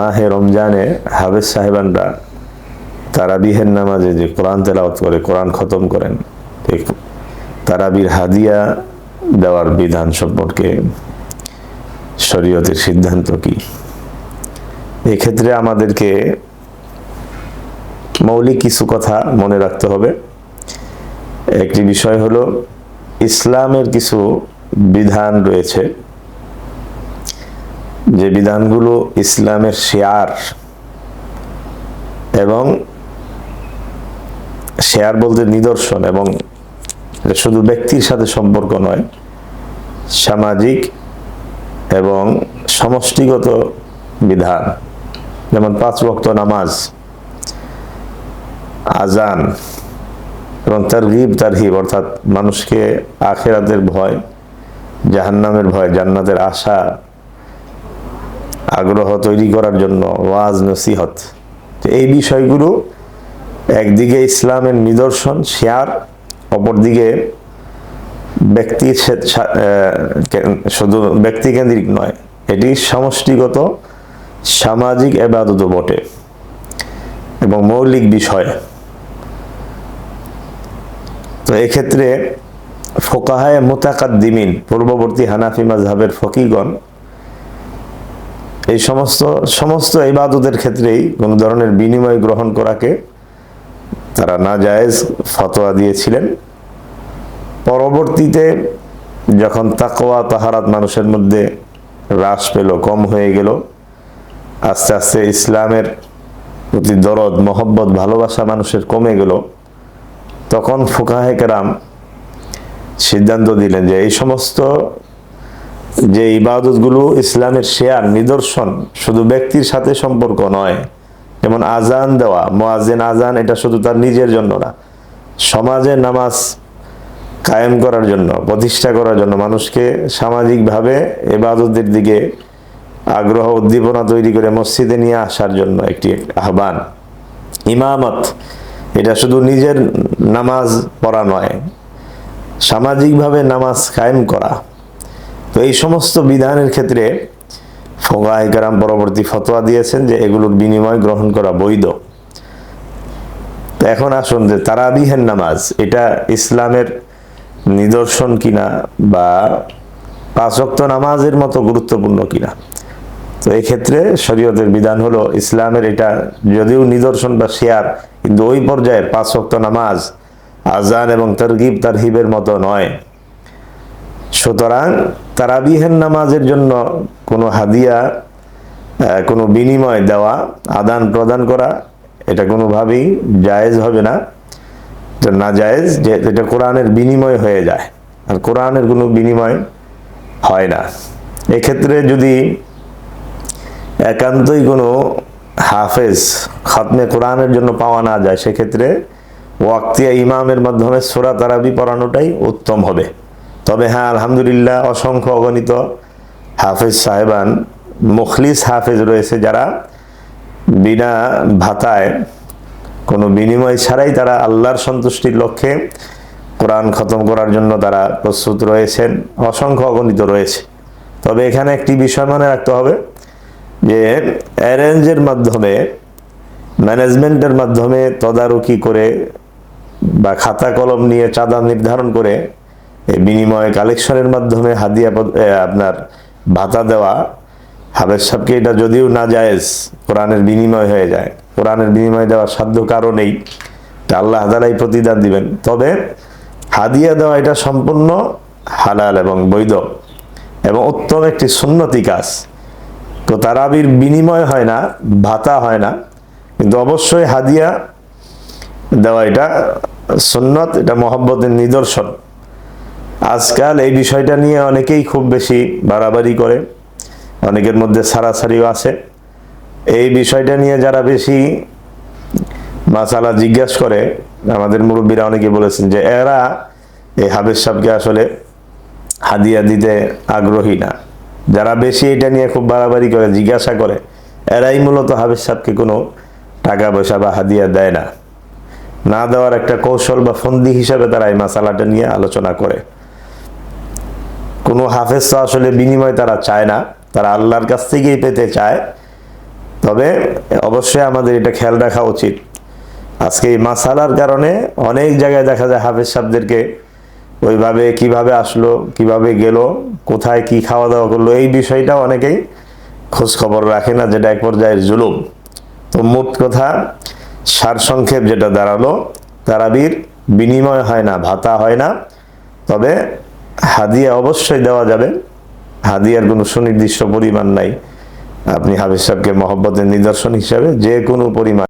মাহে রমজানে হাফেজ সাহেবানরা তারাবিহের নামাজে যে কোরআন তেলাওত করে, কোরআন খতম করেন তারাবির হাদিয়া দেওয়ার বিধান সম্পর্কে শরীয়তের সিদ্ধান্ত কি? এক্ষেত্রে আমাদেরকে মৌলিক কিছু কথা মনে রাখতে হবে। একটি বিষয় হলো, ইসলামের কিছু বিধান রয়েছে। যে বিধানগুলো ইসলামের শেয়ার এবং শেয়ার বলতে নিদর্শন এবং শুধু ব্যক্তির সাথে সম্পর্ক নয়, সামাজিক এবং সমষ্টিগত বিধান। যেমন পাঁচ ওয়াক্ত নামাজ, আজান এবং তারগিব, তারহিব, অর্থাৎ মানুষকে আখেরাতের ভয়, জাহান্নামের ভয়, জান্নাতের আশা আগ্রহ তৈরি করার জন্য ওয়াজ নসিহত। এই বিষয়গুলো একদিকে ইসলামের নিদর্শন শেয়ার অপরদিকে ব্যক্তি সে- সা- আহ, কে- শুধু ব্যক্তিকেন্দ্রিক নয় এটি সমষ্টিগত সামাজিক এবাদত বটে এবং মৌলিক বিষয়। তো এক্ষেত্রে ফোকাহায় মোতাকাদ্দিমিন পূর্ববর্তী হানাফি মাজহাবের ফকিগণ এই সমস্ত সমস্ত ইবাদতের ক্ষেত্রেই কোনো ধরনের বিনিময় গ্রহণ করাকে তারা না জায়েজ ফতোয়া দিয়েছিলেন। পরবর্তীতে যখন তাকোয়া তাহারাত মানুষের মধ্যে হ্রাস পেল, কম হয়ে গেল, আস্তে আস্তে ইসলামের প্রতি দরদ, মহব্বত, ভালোবাসা মানুষের কমে গেল, তখন ফুকাহে কেরাম সিদ্ধান্ত দিলেন যে এই সমস্ত যে ইবাদতগুলো ইসলামের শেয়ার, নিদর্শন, শুধু ব্যক্তির সাথে সম্পর্ক নয়। যেমন আজান দেওয়া মোয়াজেন আজান, এটা শুধু তার নিজের জন্য না। সমাজে নামাজ কায়েম করার জন্য, প্রতিষ্ঠা করার জন্য মানুষকে সামাজিকভাবে এবাদতের দিকে আগ্রহ, উদ্দীপনা তৈরি করে মসজিদে নিয়ে আসার জন্য একটি আহ্বান। ইমামত, এটা শুধু নিজের নামাজ পড়া নয়, সামাজিকভাবে নামাজ কায়েম করা। এই সমস্ত বিধানের ক্ষেত্রে ফোগাহিকারাম পরবর্তী ফতোয়া দিয়েছেন যে এগুলোর বিনিময় গ্রহণ করা বৈধ। তো এখন আসুন যে তারাবিহের নামাজ, এটা ইসলামের নিদর্শন কিনা বা পাঁচক্ত নামাজের মতো গুরুত্বপূর্ণ কিনা? তো এই ক্ষেত্রে শরীয়তের বিধান হলো ইসলামের এটা যদিও নিদর্শন বা শেয়ার, কিন্তু ওই পর্যায়ের পাঁচ ওয়াক্ত নামাজ আজান এবং তরগিব, তারহিবের মতো নয়। সুতরাং তারাবিহের নামাজের জন্য কোনো হাদিয়া কোনো বিনিময় দেওয়া, আদান প্রদান করা, এটা কোনোভাবেই জায়েজ হবে না। এটা না জায়েজ যে এটা কোরআনের বিনিময় হয়ে যায়। আর কোরআনের কোনো বিনিময় হয় না। এক্ষেত্রে যদি একান্তই কোনো হাফেজ খাতমে কোরআনের জন্য পাওয়া না যায়, সেক্ষেত্রে ওয়াক্তিয়া ইমামের মাধ্যমে সোরা তারাবি পড়ানোটাই উত্তম হবে। তবে হ্যাঁ আলহামদুলিল্লাহ, অসংখ্য অগণিত হাফেজ সাহেবান, মুখলিস হাফেজ রয়েছে যারা বিনা ভাতায় কোনো বিনিময় ছাড়াই তারা আল্লাহর সন্তুষ্টির লক্ষ্যে কোরআন খতম করার জন্য তারা প্রস্তুত রয়েছেন, অসংখ্য অগণিত রয়েছে। তবে এখানে একটি বিষয় মনে রাখতে হবে যে অ্যারেঞ্জের মাধ্যমে, ম্যানেজমেন্টের মাধ্যমে তদারকি করে বা খাতা কলম নিয়ে চাঁদা নির্ধারণ করে বিনিময় কালেকশনের মাধ্যমে হাদিয়া আপনার ভাতা দেওয়া হাবেজ সাহেবকে এটা যদিও না জায়েজ কোরআনের বিনিময় হয়ে যায়। কোরআনের বিনিময় দেওয়ার সাধ্য কারণেই তা আল্লাহ তালাই প্রতিদান দিবেন। তবে হাদিয়া দেওয়া এটা সম্পূর্ণ হালাল এবং বৈধ এবং উত্তম একটি সুন্নতি কাজ। তো তারাবির বিনিময় হয় না, ভাতা হয় না, কিন্তু অবশ্যই হাদিয়া দেওয়া এটা সুন্নত, এটা মহব্বতের নিদর্শন। আজকাল এই বিষয়টা নিয়ে অনেকেই খুব বেশি বাড়াবাড়ি করে, অনেকের মধ্যে সারাসারিও আছে। এই বিষয়টা নিয়ে যারা বেশি মাসালা জিজ্ঞাসা করে, আমাদের মুরব্বীরা অনেকে বলেছেন যে এরা এই হাবেজ সাহেবকে আসলে হাদিয়া দিতে আগ্রহী না। যারা বেশি এটা নিয়ে খুব বাড়াবাড়ি করে, জিজ্ঞাসা করে, এরাই মূলত হাবেজ সাহেবকে কোনো টাকা পয়সা বা হাদিয়া দেয় না। না দেওয়ার একটা কৌশল বা ফন্দি হিসাবে তারা এই মাসালাটা নিয়ে আলোচনা করে। কোনো হাফেজ তো আসলে বিনিময় তারা চায় না, তারা আল্লাহর কাছ থেকেই পেতে চায়। তবে অবশ্যই আমাদের এটা খেয়াল রাখা উচিত। আজকে এই মাসালার কারণে অনেক জায়গায় দেখা যায় হাফেজ সাহেবদেরকে ওইভাবে কীভাবে আসলো, কীভাবে গেল, কোথায় কি খাওয়া দাওয়া করল, এই বিষয়টা অনেকেই খোঁজ খবর রাখে না, যেটা এক পর্যায়ের জুলুম। তো মোট কথা, সারসংক্ষেপ যেটা দাঁড়াল, তারাবির বিনিময় হয় না, ভাতা হয় না। তবে হাদিয়া অবশ্যই দেওয়া যাবে। হাদিয়ার কোনো সুনির্দিষ্ট পরিমাণ নাই। আপনি হাফিজ সাহেবকে মহব্বতের নিদর্শন হিসাবে যে কোনো পরিমাণ